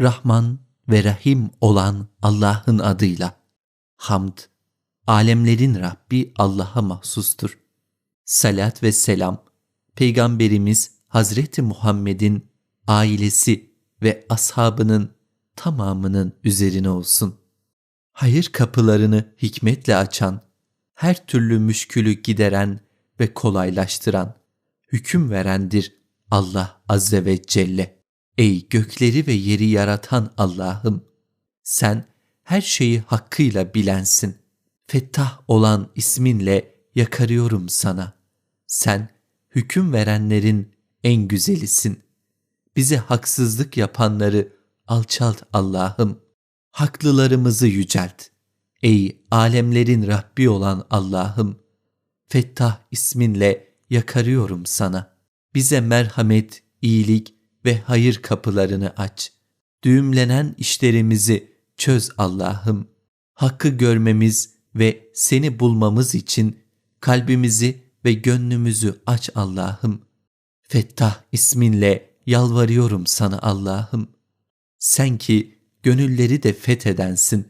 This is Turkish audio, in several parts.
Rahman ve Rahim olan Allah'ın adıyla. Hamd, alemlerin Rabbi Allah'a mahsustur. Salat ve selam, Peygamberimiz Hazreti Muhammed'in ailesi ve ashabının tamamının üzerine olsun. Hayır kapılarını hikmetle açan, her türlü müşkülü gideren ve kolaylaştıran, hüküm verendir Allah Azze ve Celle. Ey gökleri ve yeri yaratan Allah'ım! Sen her şeyi hakkıyla bilensin. Fettah olan isminle yakarıyorum sana. Sen hüküm verenlerin en güzelisin. Bize haksızlık yapanları alçalt Allah'ım. Haklılarımızı yücelt. Ey alemlerin Rabbi olan Allah'ım! Fettah isminle yakarıyorum sana. Bize merhamet, iyilik ve hayır kapılarını aç. Düğümlenen işlerimizi çöz Allah'ım. Hakkı görmemiz ve seni bulmamız için kalbimizi ve gönlümüzü aç Allah'ım. Fettah isminle yalvarıyorum sana Allah'ım. Sen ki gönülleri de fethedensin.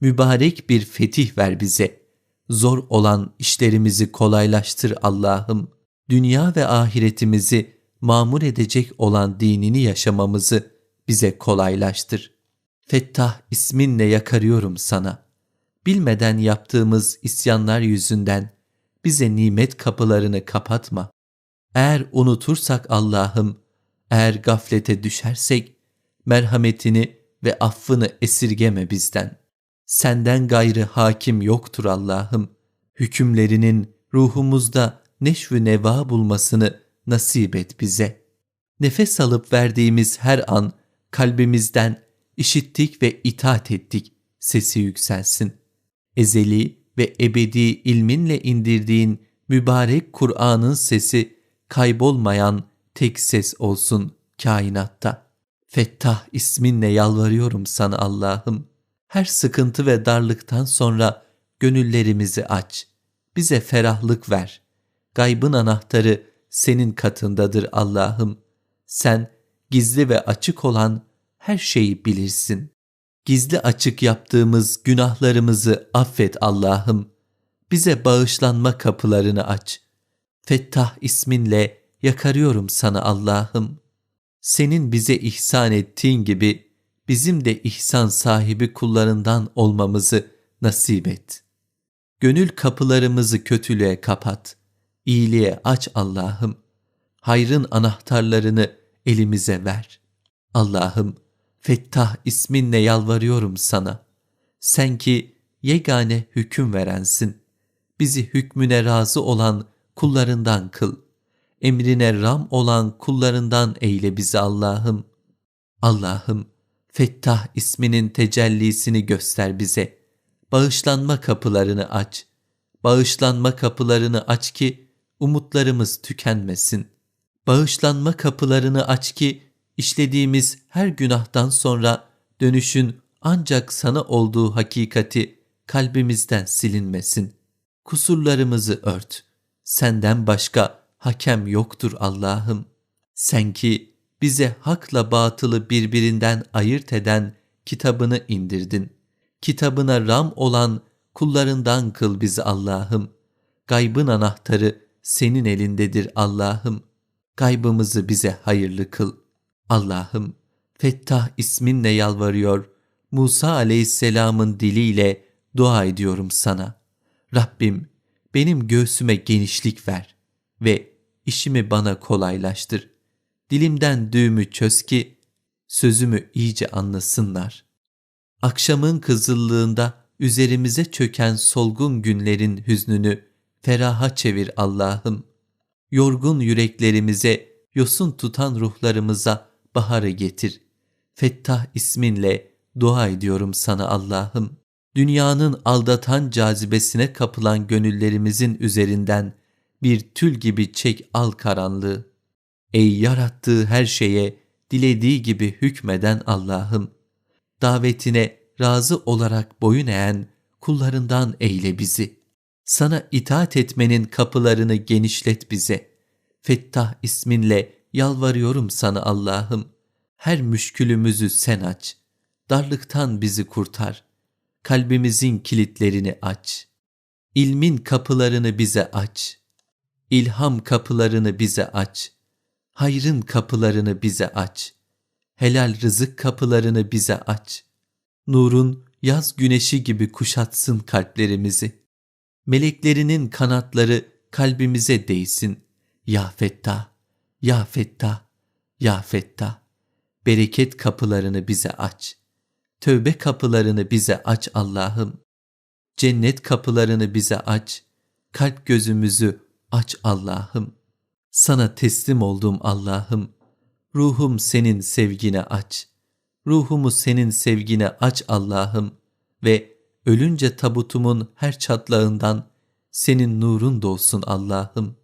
Mübarek bir fetih ver bize. Zor olan işlerimizi kolaylaştır Allah'ım. Dünya ve ahiretimizi mamur edecek olan dinini yaşamamızı bize kolaylaştır. Fettah isminle yakarıyorum sana. Bilmeden yaptığımız isyanlar yüzünden bize nimet kapılarını kapatma. Eğer unutursak Allah'ım, eğer gaflete düşersek, merhametini ve affını esirgeme bizden. Senden gayrı hakim yoktur Allah'ım. Hükümlerinin ruhumuzda neşvü neva bulmasını nasip et bize. Nefes alıp verdiğimiz her an kalbimizden işittik ve itaat ettik sesi yükselsin. Ezeli ve ebedi ilminle indirdiğin mübarek Kur'an'ın sesi kaybolmayan tek ses olsun kainatta. Fettah isminle yalvarıyorum sana Allah'ım. Her sıkıntı ve darlıktan sonra gönüllerimizi aç. Bize ferahlık ver. Gaybın anahtarı senin katındadır Allah'ım. Sen gizli ve açık olan her şeyi bilirsin. Gizli açık yaptığımız günahlarımızı affet Allah'ım. Bize bağışlanma kapılarını aç. Fettah isminle yakarıyorum sana Allah'ım. Senin bize ihsan ettiğin gibi bizim de ihsan sahibi kullarından olmamızı nasip et. Gönül kapılarımızı kötülüğe kapat. İyiliğe aç Allah'ım. Hayrın anahtarlarını elimize ver. Allah'ım, Fettah isminle yalvarıyorum sana. Sen ki yegane hüküm verensin. Bizi hükmüne razı olan kullarından kıl. Emrine ram olan kullarından eyle bizi Allah'ım. Allah'ım, Fettah isminin tecellisini göster bize. Bağışlanma kapılarını aç. Bağışlanma kapılarını aç ki umutlarımız tükenmesin. Bağışlanma kapılarını aç ki işlediğimiz her günahtan sonra dönüşün ancak sana olduğu hakikati kalbimizden silinmesin. Kusurlarımızı ört. Senden başka hakem yoktur Allah'ım. Sen ki bize hakla batılı birbirinden ayırt eden kitabını indirdin. Kitabına ram olan kullarından kıl bizi Allah'ım. Gaybın anahtarı senin elindedir Allah'ım. Gaybımızı bize hayırlı kıl. Allah'ım Fettah isminle yalvarıyor, Musa aleyhisselamın diliyle dua ediyorum sana. Rabbim benim göğsüme genişlik ver ve işimi bana kolaylaştır. Dilimden düğümü çöz ki sözümü iyice anlasınlar. Akşamın kızıllığında üzerimize çöken solgun günlerin hüznünü feraha çevir Allah'ım. Yorgun yüreklerimize, yosun tutan ruhlarımıza baharı getir. Fettah isminle dua ediyorum sana Allah'ım. Dünyanın aldatan cazibesine kapılan gönüllerimizin üzerinden bir tül gibi çek al karanlığı. Ey yarattığı her şeye dilediği gibi hükmeden Allah'ım. Davetine razı olarak boyun eğen kullarından eyle bizi. Sana itaat etmenin kapılarını genişlet bize. Fettah isminle yalvarıyorum sana Allah'ım. Her müşkülümüzü sen aç. Darlıktan bizi kurtar. Kalbimizin kilitlerini aç. İlmin kapılarını bize aç. İlham kapılarını bize aç. Hayrın kapılarını bize aç. Helal rızık kapılarını bize aç. Nurun yaz güneşi gibi kuşatsın kalplerimizi. Meleklerinin kanatları kalbimize değsin. Ya Fettah, Ya Fettah, Ya Fettah. Bereket kapılarını bize aç. Tövbe kapılarını bize aç Allah'ım. Cennet kapılarını bize aç. Kalp gözümüzü aç Allah'ım. Sana teslim oldum Allah'ım. Ruhum senin sevgine aç. Ruhumu senin sevgine aç Allah'ım ve ölünce tabutumun her çatlağından senin nurun doğsun Allah'ım.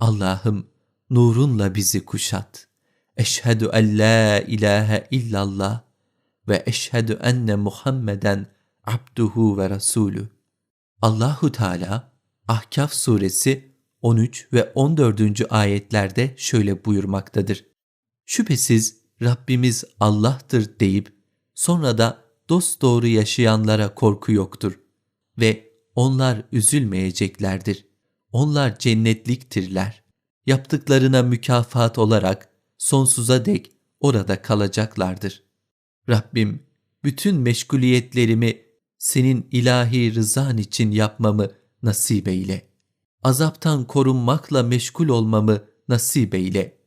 Allah'ım nurunla bizi kuşat. Eşhedü en la ilahe illallah ve eşhedü enne Muhammeden abduhu ve rasulü. Allahu Teala Ahkaf suresi 13 ve 14. ayetlerde şöyle buyurmaktadır. Şüphesiz Rabbimiz Allah'tır deyip sonra da dosdoğru yaşayanlara korku yoktur ve onlar üzülmeyeceklerdir. Onlar cennetliktirler. Yaptıklarına mükafat olarak sonsuza dek orada kalacaklardır. Rabbim bütün meşguliyetlerimi senin ilahi rızan için yapmamı nasip eyle. Azaptan korunmakla meşgul olmamı nasip eyle.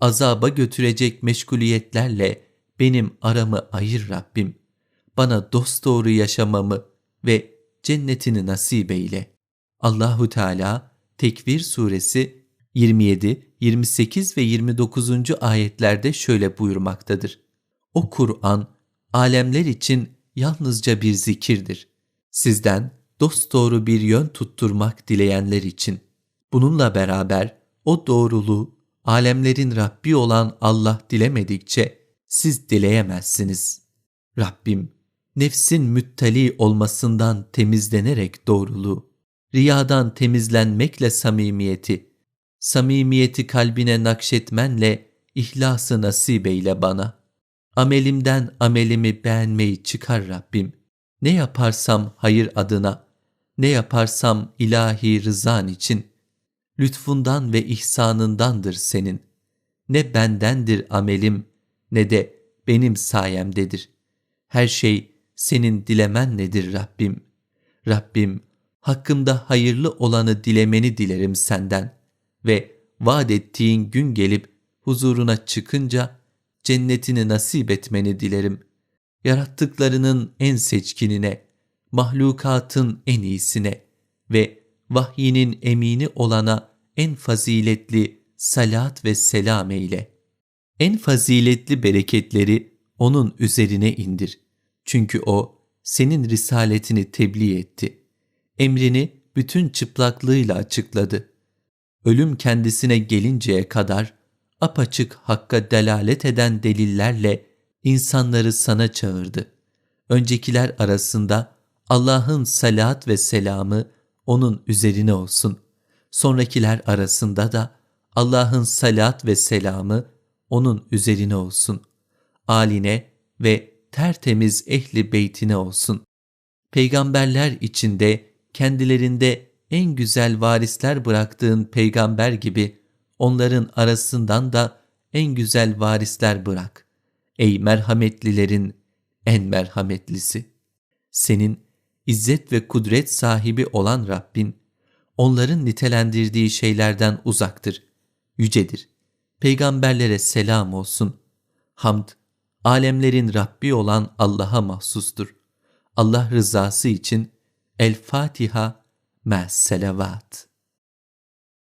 Azaba götürecek meşguliyetlerle benim aramı ayır Rabbim. Bana dosdoğru yaşamamı ve cennetini nasip eyle. Allahu Teala Tekvir suresi 27, 28 ve 29. ayetlerde şöyle buyurmaktadır. O Kur'an alemler için yalnızca bir zikirdir. Sizden dosdoğru bir yön tutturmak dileyenler için. Bununla beraber o doğruluğu alemlerin Rabbi olan Allah dilemedikçe siz dileyemezsiniz. Rabbim nefsin müttali olmasından temizlenerek doğruluğu, riyadan temizlenmekle samimiyeti, samimiyeti kalbine nakşetmenle ihlası nasip eyle bana. Amelimden amelimi beğenmeyi çıkar Rabbim. Ne yaparsam hayır adına, ne yaparsam ilahi rızan için, lütfundan ve ihsanındandır senin. Ne bendendir amelim, ne de benim sayemdedir. Her şey senin dilemen nedir Rabbim? Rabbim, hakkımda hayırlı olanı dilemeni dilerim senden ve vaat ettiğin gün gelip huzuruna çıkınca cennetini nasip etmeni dilerim. Yarattıklarının en seçkinine, mahlukatın en iyisine ve vahyinin emini olana en faziletli salat ve selam eyle. En faziletli bereketleri onun üzerine indir. Çünkü o senin risaletini tebliğ etti. Emrini bütün çıplaklığıyla açıkladı. Ölüm kendisine gelinceye kadar apaçık hakka delalet eden delillerle insanları sana çağırdı. Öncekiler arasında Allah'ın salat ve selamı onun üzerine olsun. Sonrakiler arasında da Allah'ın salat ve selamı onun üzerine olsun. Aline ve tertemiz ehli beytine olsun. Peygamberler içinde kendilerinde en güzel varisler bıraktığın peygamber gibi onların arasından da en güzel varisler bırak. Ey merhametlilerin en merhametlisi. Senin izzet ve kudret sahibi olan Rabbin, onların nitelendirdiği şeylerden uzaktır, yücedir. Peygamberlere selam olsun. Hamd, alemlerin Rabbi olan Allah'a mahsustur. Allah rızası için El Fatiha, Mes Selavat.